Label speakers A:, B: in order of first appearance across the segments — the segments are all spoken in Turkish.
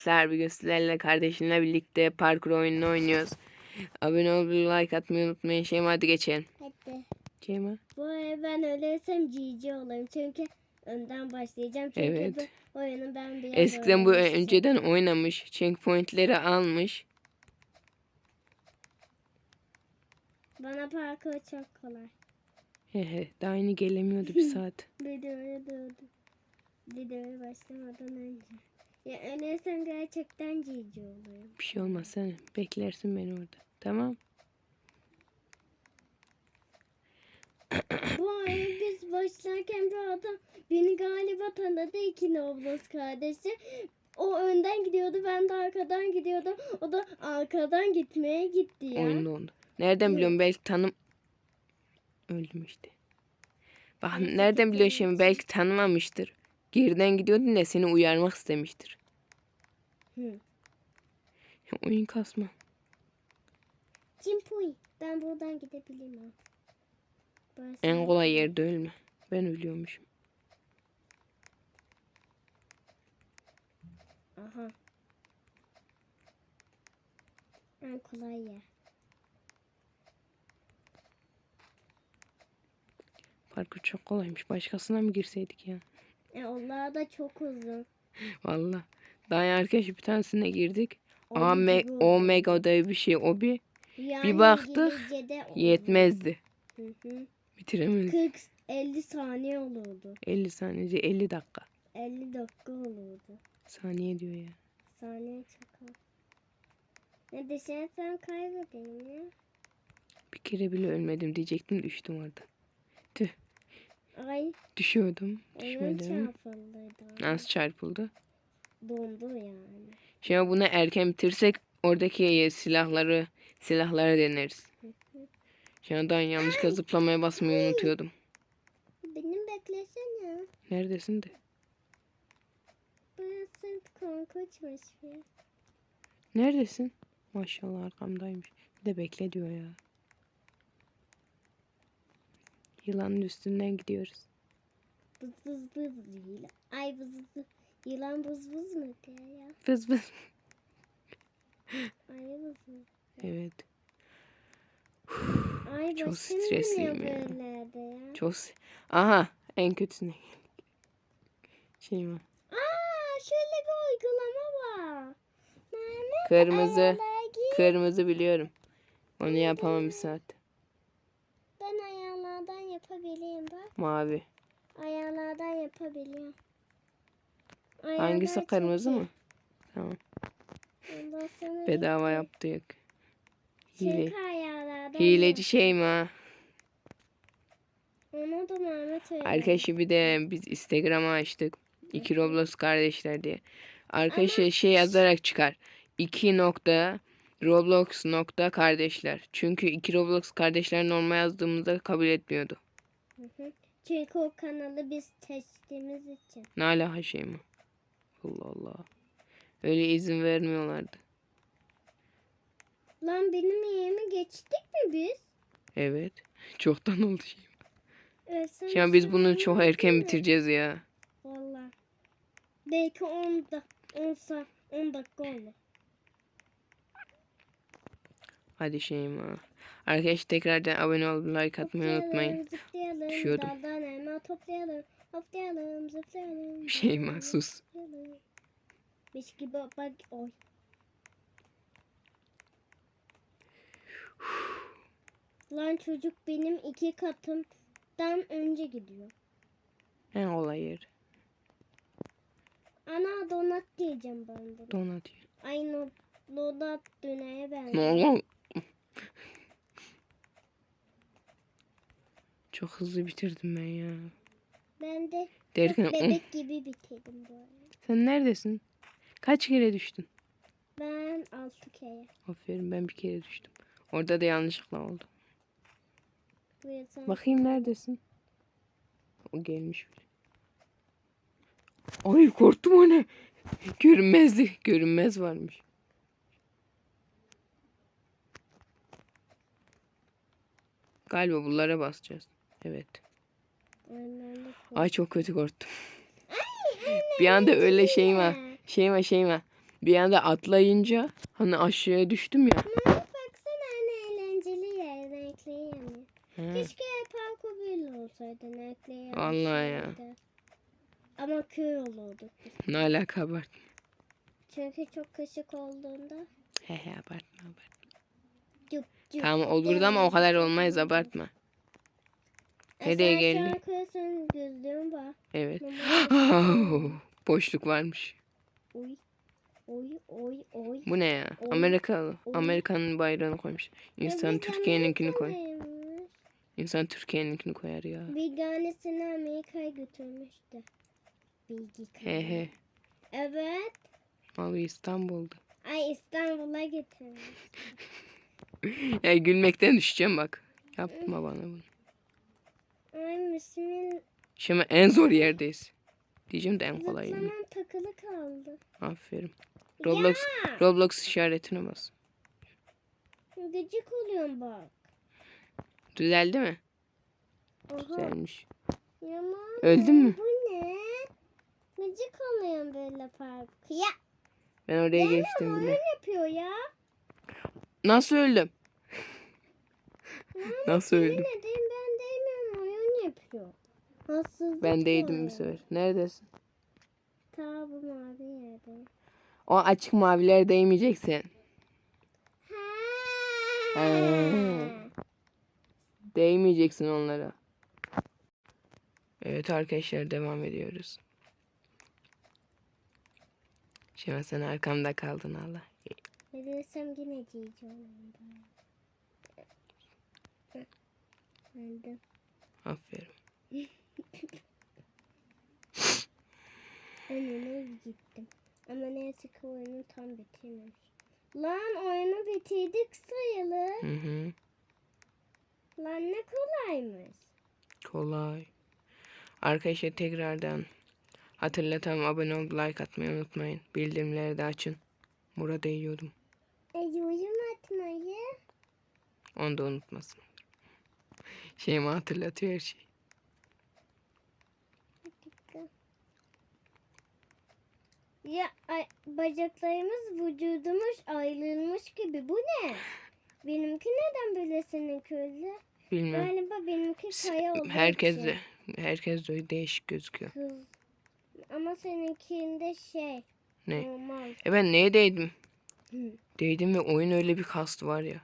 A: Arkadaşlar bugün sizlerle kardeşimle birlikte parkur oyununu oynuyoruz. Abone olmayı, like atmayı unutmayın. Şeyma hadi geçelim.
B: Hadi.
A: Şeyma.
B: Bu ay ben ölürsem cici olayım. Çünkü önden başlayacağım. Çünkü
A: Evet.
B: bu oyunu ben bir
A: Eskiden bu önceden oynamış. Checkpointleri almış.
B: Bana parkur çok kolay.
A: Hehe daha yeni gelemiyordu bir saat.
B: Videoya doğdu. Videoya başlamadan önce. Ya ölürsem gerçekten cici olayım.
A: Bir şey olmaz sen beklersin beni orada. Tamam.
B: bu oyunu biz başlarken bir adam beni galiba tanıdı iki Noblos kardeşi. O önden gidiyordu ben de arkadan gidiyordum. O da arkadan gitmeye gitti ya.
A: Oyunda oldu. Nereden biliyorum belki tanım... Öldüm işte. Bak nereden biliyorsun şimdi belki tanımamıştır. Geriden gidiyordun da seni uyarmak istemiştir.
B: Hı.
A: Oyun kasma.
B: Cimpuy. Ben buradan gidebilirim ha. Burası-
A: En kolay yerde ölme. Ben ölüyormuşum.
B: Aha. En kolay yer.
A: Parkur çok kolaymış. Başkasına mı girseydik ya?
B: E onlar da çok uzun.
A: Valla. Daha arkadaş bir tanesine girdik. Ame
B: gibi
A: o
B: uzun.
A: mega diye bir şey. O bir
B: Yani
A: baktık,
B: İngilizce'de uzun.
A: yetmezdi.
B: Hı hı.
A: Bitiremedik.
B: 40 50 saniye olurdu.
A: 50 saniye 50 dakika.
B: 50 dakika olurdu.
A: Saniye diyor ya.
B: Saniye çok az. Ne düşünsen kaybedeyim ya.
A: Bir kere bile ölmedim diyecektim düştüm orada. Tüh.
B: Ay
A: Düşüyordum. Düşmedim. Nasıl çarpıldı?
B: Dondu yani.
A: Şimdi bunu erken bitirsek oradaki silahları silahları deneriz. Şimdi daha yanlışlıkla zıplamaya basmayı unutuyordum.
B: Benim beklesene.
A: Neredesin de?
B: Burası korkunçmuş bir.
A: Neredesin? Maşallah arkamdaymış. Bir de bekle diyor ya. Yılanın üstünden gidiyoruz.
B: Bız bız bız yılan. Ay bız bız. Yılan bız bız mı diyor ya?
A: Vız vız.
B: Ay bız bız.
A: Evet.
B: Ay
A: Çok stresliyim ya.
B: ya.
A: Çok... Aha en kötüsüne geldik. Şey mi?
B: Aa şöyle bir uygulama var. Mehmet
A: Kırmızı. Kırmızı biliyorum. Onu yapamam bir saat.
B: Yapabilirim bak.
A: Mavi.
B: Ayarlardan yapabiliyorum.
A: Hangisi
B: Ayarlar
A: kırmızı mı? Tamam. Bedava yaptık. Hile. Hileci şey mi ha?
B: Onu da Mehmet öyle.
A: Arkadaşı bir de biz Instagram'ı açtık. İki Roblox kardeşler diye. Arkadaşlar şey yazarak çıkar. 2 nokta Roblox nokta kardeşler. Çünkü iki Roblox kardeşler normal yazdığımızda kabul etmiyordu.
B: Hı hı. Çünkü o kanalı biz seçtiğimiz için.
A: Ne alaka şey mi? Allah Allah. Öyle izin vermiyorlardı.
B: Lan benim yerimi geçtik mi biz?
A: Evet. Çoktan oldu şey.
B: Ölsem
A: an biz bunu çok erken bitireceğiz ya.
B: Valla. Belki 10 da 10 saat 10 dakika olur.
A: Hadi şeyim ha. Arkadaşlar tekrardan abone olup like atmayı unutmayın.
B: Zıplayalım,
A: Düşüyordum.
B: daldan elma toplayalım. Hoplayalım, zıplayalım.
A: Şeyma
B: zıplayalım,
A: sus.
B: zıplayalım. Beş gibi bak oy. Lan çocuk benim iki katımdan önce gidiyor.
A: En olay yer.
B: Ana donat diyeceğim ben de.
A: Donat.
B: Ay no, donat döneye benziyor.
A: Ne oldu? Çok hızlı bitirdim ben ya.
B: Ben de
A: Derken
B: çok bebek gibi bitirdim bu arada.
A: sen neredesin? Kaç kere düştün?
B: Ben altı kere.
A: Aferin ben bir kere düştüm. Orada da yanlışlıkla oldu. Bakayım neredesin? O gelmiş bile. Ay korktum o ne? Görünmezdi. Görünmez varmış. Galiba bunlara basacağız. Evet. Ay çok kötü korktum. bir anda öyle şeyma. Şeyma şeyma. Bir anda atlayınca hani aşağıya düştüm ya.
B: Ama baksana ne eğlenceli yer renkleyemiyor.
A: Ha.
B: Keşke parkur böyle olsaydı renkleyemiyor.
A: Vallahi ya.
B: Ama köy olurduk.
A: Ne alaka abartma.
B: Çünkü çok kaşık olduğunda.
A: He he abartma abartma.
B: Cüp cüp.
A: Tamam olurdu ama o kadar olmayız abartma. Nereye
B: senin gözlüğün var.
A: Evet. Boşluk varmış.
B: oy. Oy oy oy.
A: Bu ne ya?
B: Oy.
A: Amerikalı.
B: Oy.
A: Amerika'nın bayrağını koymuş. İnsan Türkiye'ninkini koy. İnsan Türkiye'ninkini koyar ya.
B: Bilganesini Amerika'ya götürmüştü. Bilgi
A: He he.
B: Evet.
A: Vallahi İstanbul'da.
B: Ay İstanbul'a getirmiş.
A: Ya gülmekten düşeceğim bak. Yapma bana bunu. Şimdi en zor yerdeyiz. Diyeceğim de en kolay. yani.
B: Zıplamam takılı kaldı.
A: Aferin. Roblox
B: Ya,
A: Roblox işaretine bas.
B: gıcık oluyorum bak.
A: Düzeldi mi?
B: Aha.
A: Güzelmiş.
B: Yaman.
A: Öldün mü?
B: Bu ne? Gıcık oluyorum böyle park. Ya
A: Ben oraya geçtim
B: oyun
A: bile.
B: yapıyor ya.
A: Nasıl öldüm? Nasıl öldüm?
B: ben değmiyorum oyun yapıyor. Hassızlık
A: Ben değdim bir sefer. Neredesin?
B: Ta bu mavi yerde.
A: O açık maviler değmeyeceksin.
B: Ha.
A: Değmeyeceksin onlara. Evet arkadaşlar devam ediyoruz. Şimdi sen arkamda kaldın Allah.
B: Verirsem yine giyeceğim. Öldüm.
A: Aferin.
B: Önüne gittim. Ama neyse ki oyunu tam bitirmemiş. Lan oyunu bitirdik sayılır.
A: Hı hı.
B: Lan ne kolaymış.
A: Kolay. Arkadaşlar tekrardan hatırlatalım abone olup like atmayı unutmayın. Bildirimleri de açın. Burada yiyordum.
B: E yorum atmayı.
A: Onu da unutmasın. Şeyimi hatırlatıyor her şey.
B: Ya ay, bacaklarımız vücudumuz ayrılmış gibi. Bu ne? Benimki neden böyle seninki öyle?
A: Bilmiyorum.
B: Galiba benimki kaya olduğu
A: Herkes
B: için.
A: de herkes de değişik gözüküyor.
B: Kız. Ama seninkinde şey.
A: Ne?
B: Normal.
A: E ben neye değdim?
B: Hı.
A: Değdim ve oyun öyle bir kastı var ya.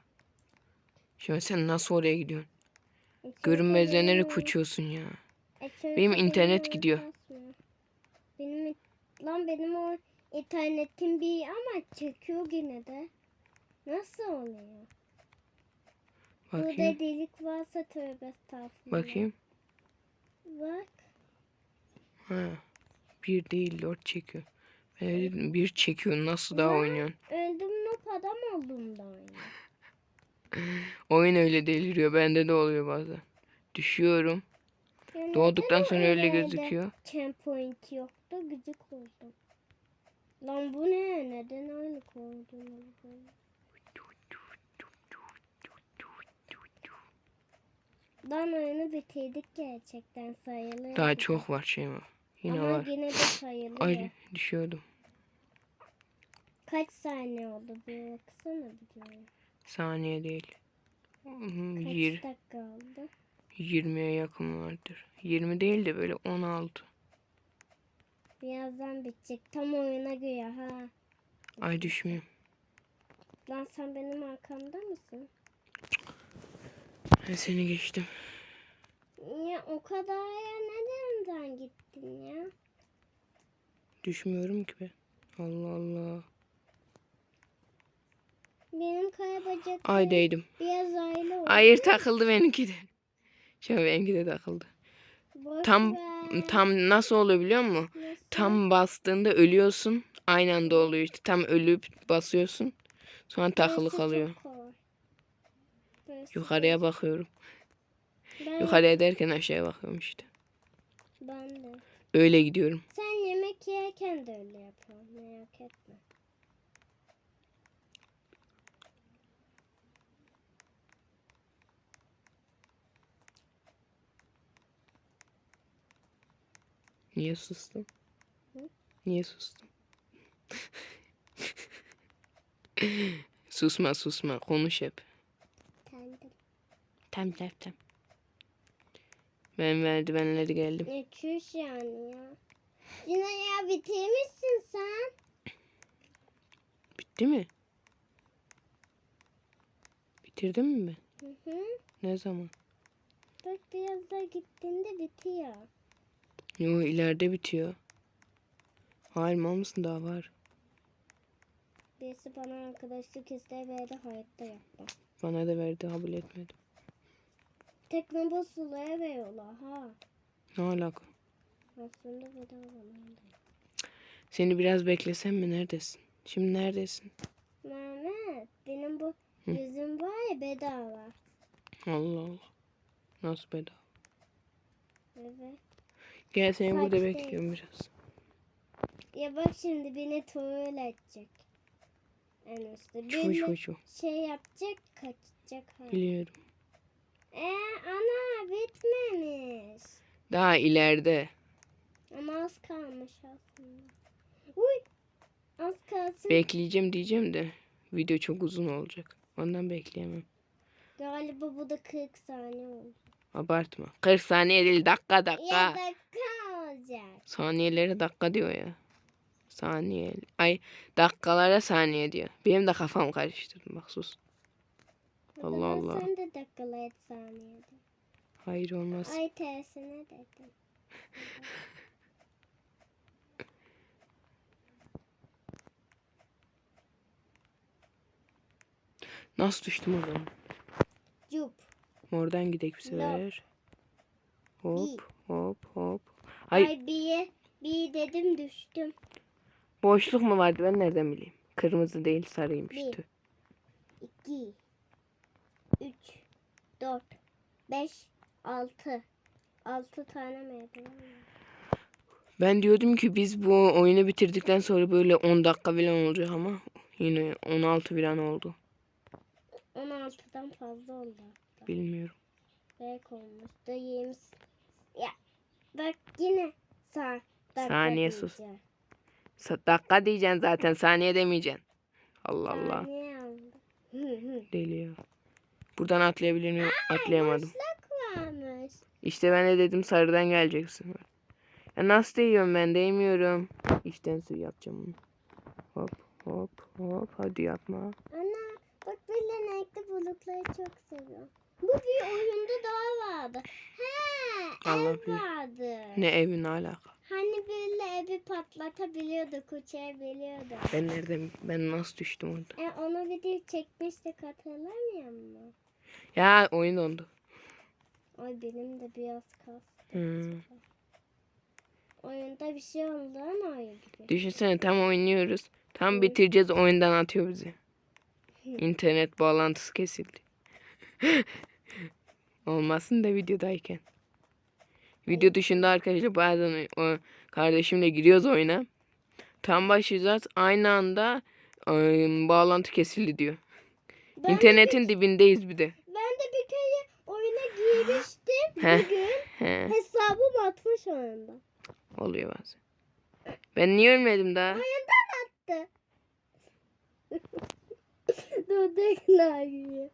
A: Şimdi sen nasıl oraya gidiyorsun?
B: E,
A: Görünmezlenerek uçuyorsun ya.
B: e,
A: Benim internet gidiyor.
B: Lan benim o internetim bir ama çekiyor yine de. Nasıl oluyor? Burada
A: Bakayım.
B: delik varsa tövbe estağfurullah.
A: Bakayım.
B: Bak.
A: Ha. Bir değil dört çekiyor. Ben öyle dedim bir çekiyor nasıl daha oynuyorsun?
B: Öldüm noob adam oldum da. Oyun
A: öyle deliriyor. Bende de oluyor bazen. Düşüyorum.
B: Yani
A: Doğduktan sonra öyle gözüküyor.
B: Champ point yoktu gıcık oldum. Lan bu ne? Neden öyle koydun? Lan oyunu bitirdik gerçekten sayılır.
A: Daha çok var şey var. Yine
B: Ama
A: var.
B: yine de sayılır.
A: Ay düşüyordum.
B: Kaç saniye oldu bir baksana videoya.
A: Saniye değil.
B: Kaç
A: Yir,
B: dakika oldu?
A: 20'ye yakın vardır. 20 değil de böyle 16.
B: Birazdan bitecek. Tam oyuna göre ha.
A: Ay düşmüyor.
B: Lan sen benim arkamda mısın?
A: Ben seni geçtim.
B: Ya o kadar ya nereden gittin ya?
A: Düşmüyorum ki ben. Allah Allah.
B: Benim kaya bacak
A: Ay değdim.
B: biraz aile oldu.
A: Hayır takıldı benimki de. Şöyle benimki de takıldı.
B: Boş
A: Tam
B: ver.
A: tam nasıl oluyor biliyor musun?
B: Nasıl?
A: Tam bastığında ölüyorsun. Aynı anda oluyor işte. Tam ölüp basıyorsun. Sonra takılı
B: Burası
A: kalıyor. Yukarıya bakıyorum.
B: Ben,
A: Yukarıya derken aşağıya bakıyorum işte.
B: Ben de.
A: Öyle gidiyorum.
B: Sen yemek yerken de öyle yapıyorsun. Merak etme.
A: Niye sustun?
B: Hı?
A: Niye sustun? susma susma konuş hep.
B: Kendim.
A: Tam tam tam. Ben merdivenleri geldim.
B: Ne çüş yani ya. Yine ya bitirmişsin sen.
A: Bitti mi? Bitirdin mi ben?
B: Hı hı.
A: Ne zaman?
B: Bak biraz daha gittiğinde bitiyor.
A: Yo ileride bitiyor. Hayır mal mısın daha var.
B: Birisi bana arkadaşlık isteği verdi hayatta yapmam.
A: Bana da verdi kabul etmedim.
B: Teknobus sulaya veriyorlar ha.
A: Ne alaka?
B: Aslında bedava
A: Seni biraz beklesem mi? Neredesin? Şimdi neredesin?
B: Mehmet benim bu
A: Hı.
B: yüzüm var ya bedava.
A: Allah Allah. Nasıl bedava?
B: Evet.
A: Gel seni burada
B: Saç değil.
A: bekliyorum biraz.
B: Ya bak şimdi beni troll edecek. En üstte.
A: Çuvu çuvu çuvu.
B: şey yapacak kaçacak. Ha.
A: Biliyorum.
B: Ee, ana bitmemiş.
A: Daha ileride.
B: Ama az kalmış aslında. Uy. Az kalsın.
A: Bekleyeceğim diyeceğim de. Video çok uzun olacak. Ondan bekleyemem.
B: Galiba bu da 40 saniye oldu.
A: Abartma. 40 saniye değil dakika dakika.
B: Ya dakika olacak.
A: Saniyeleri dakika diyor ya. Saniye. Ay dakikalara saniye diyor. Benim de kafam karıştırdı bak sus.
B: O
A: Allah
B: zaman
A: Allah.
B: Sen de dakikalar saniyede.
A: Hayır olmaz.
B: Ay tersine dedim.
A: Nasıl düştüm oradan?
B: Cup.
A: Oradan gidelim bir sefer. Hop hop hop. Ay
B: Ay bir, bir dedim düştüm.
A: boşluk mu vardı ben nereden bileyim? Kırmızı değil sarıymış.
B: Bir. 2 3 4 5 6 6 tane var.
A: Ben diyordum ki biz bu oyunu bitirdikten sonra böyle 10 dakika falan olacak ama yine 16 falan oldu.
B: 16'dan fazla oldu.
A: Bilmiyorum.
B: Belki olmuştu 20. Ya bak yine sağ
A: Saniye sus. Sa- dakika diyeceksin zaten saniye demeyeceksin. Allah Allah.
B: Saniye.
A: Deli ya. Buradan atlayabilir miyim? Atlayamadım.
B: Varmış.
A: İşte ben de dedim sarıdan geleceksin. Ya nasıl değiyorum ben değmiyorum. İşten su yapacağım bunu. Hop hop hop hadi yapma.
B: Ana bak böyle renkli bulutları çok seviyorum. Bu bir oyunda daha vardı. He
A: Allah
B: ev
A: bilir.
B: vardı.
A: Ne evin alaka.
B: Hani böyle evi patlatabiliyorduk, uçabiliyorduk.
A: Ben nereden ben nasıl düştüm orada?
B: E onu video çekmiştik hatırlamıyor musun?
A: Ya oyun oldu.
B: Ay benim de biraz kas.
A: Hmm.
B: Oyunda bir şey oldu ama gibi.
A: Düşünsene tam oynuyoruz. Tam bitireceğiz oyundan atıyor bizi. İnternet bağlantısı kesildi. Olmasın da videodayken. Video dışında arkadaşlar bazen o kardeşimle giriyoruz oyuna. Tam başlayacağız. Aynı anda ıı, bağlantı kesildi diyor.
B: Ben,
A: İnternetin dibindeyiz bir de.
B: ben de bir kere oyuna girmiştim
A: Heh.
B: bugün.
A: He,
B: Hesabım atmış oyunda.
A: oluyor bazen. Ben niye ölmedim daha?
B: Oyundan attı. Dudaklar gibi.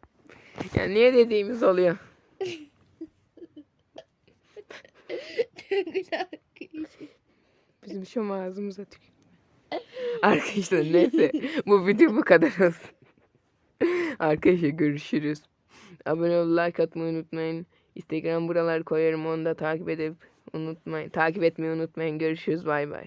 A: Ya niye dediğimiz oluyor? Bizim şu ağzımıza tük. Arkadaşlar neyse bu video bu kadar olsun. Arkadaşlar görüşürüz. Abone ol, like atmayı unutmayın. Instagram buralar koyarım onu da takip edip unutmayın. Takip etmeyi unutmayın. Görüşürüz bay bay.